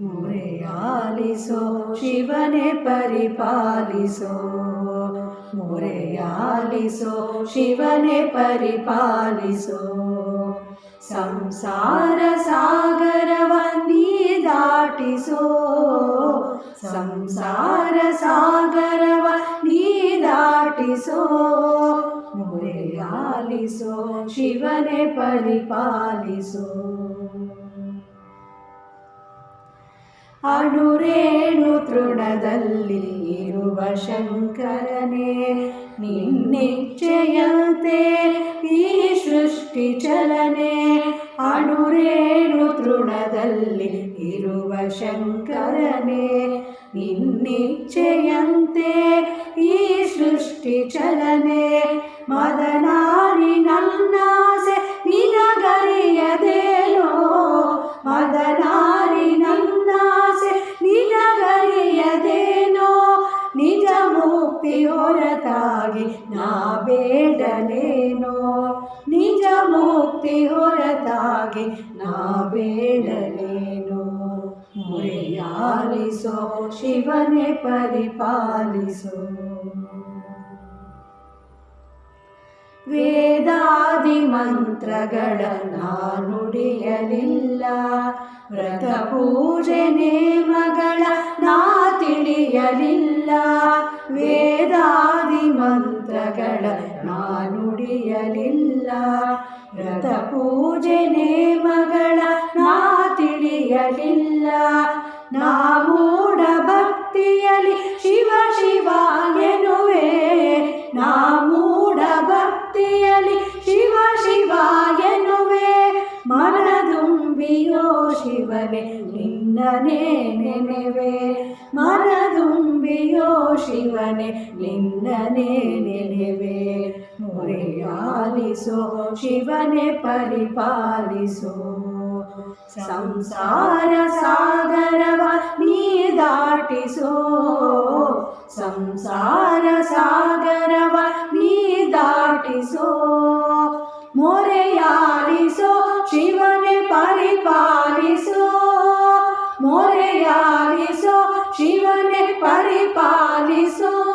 ಮೊರೆಯಾಲಿಸೋ, ಶಿವನೇ ಪರಿಪಾಲಿಸೋ. ಮೊರೆಯಾಲಿಸೋ, ಶಿವನೇ ಪರಿಪಾಲಿಸೋ. ಸಂಸಾರ ಸಾಗರವ ನೀ ದಾಟಿಸೋ. ಸಂಸಾರ ಸಾಗರವ ನೀ ದಾಟಿಸೋ. ಮೊರೆಯಾಲಿಸೋ, ಶಿವನೇ ಪರಿಪಾಲಿಸೋ. ಅಣುರೇಣು ತೃಣದಲ್ಲಿ ಇರುವ ಶಂಕರನೇ ನಿನ್ನಿಚ್ಛೆಯಂತೆ ಈ ಸೃಷ್ಟಿ ಚಲನೆ. ಅಣುರೇಣು ತೃಣದಲ್ಲಿ ಇರುವ ಶಂಕರನೇ ನಿನ್ನಿಚ್ಛೆಯಂತೆ ಈ ಸೃಷ್ಟಿ ಚಲನೆ. ಮದನಾರಿ ನನ್ನಾಸೆ ನಿನಗರಿಯದೇನೋ ಮದನಾರಿ ಮುಕ್ತಿ ಹೊರತಾಗಿ ನಾ ಬೇಡಲೇನೋ. ನಿಜ ಮುಕ್ತಿ ಹೊರತಾಗಿ ನಾ ಬೇಡಲೇನೋ. ಮುರಿಯಾಲಿಸೋ ಶಿವನೇ ಪರಿಪಾಲಿಸೋ. ವೇದಾದಿ ಮಂತ್ರಗಳ ನಾನುಡಿಯಲಿಲ್ಲ ವ್ರತ ಪೂಜೆ ನೇಮಗಳ ನಾ ತಿಳಿಯಲಿಲ್ಲ. ವೇದಾದಿ ಮಂತ್ರಗಳ ನಾನುಡಿಯಲಿಲ್ಲ. ವ್ರತ ಪೂಜೆ ನೇಮಗಳ ನಾ ತಿಳಿಯಲಿಲ್ಲ ನಾ ಮೂಢ ಭಕ್ತಿಯಲಿ ಶಿವ ಶಿವ ಎನ್ನುವೆ. ನಾ ಮೂಢ ಭಕ್ತಿಯಲಿ ಶಿವ ಶಿವ ಎನ್ನುವೆ. ಮನದುಂಬಿಯೋ ಶಿವನೇ ನಿನ್ನನೇ ನೆನೆವೆ. ಮನದುಂಬಿಯೋ ಶಿವನೇ ನಿನ್ನನೇ ನೆನೆವೆ ಮೊರೆಯಾಲಿಸೋ ಶಿವನೇ ಪರಿಪಾಲಿಸೋ ಸಂಸಾರ ಸಾಗರವ ನೀ ದಾಟಿಸೋ ಸಂಸಾರ ಸಾಗರವ ನೀ ದಾಟಿಸೋ ಮೊರೆಯಾಲಿಸೋ ಶಿವನೇ ಪರಿಪಾಲಿಸೋ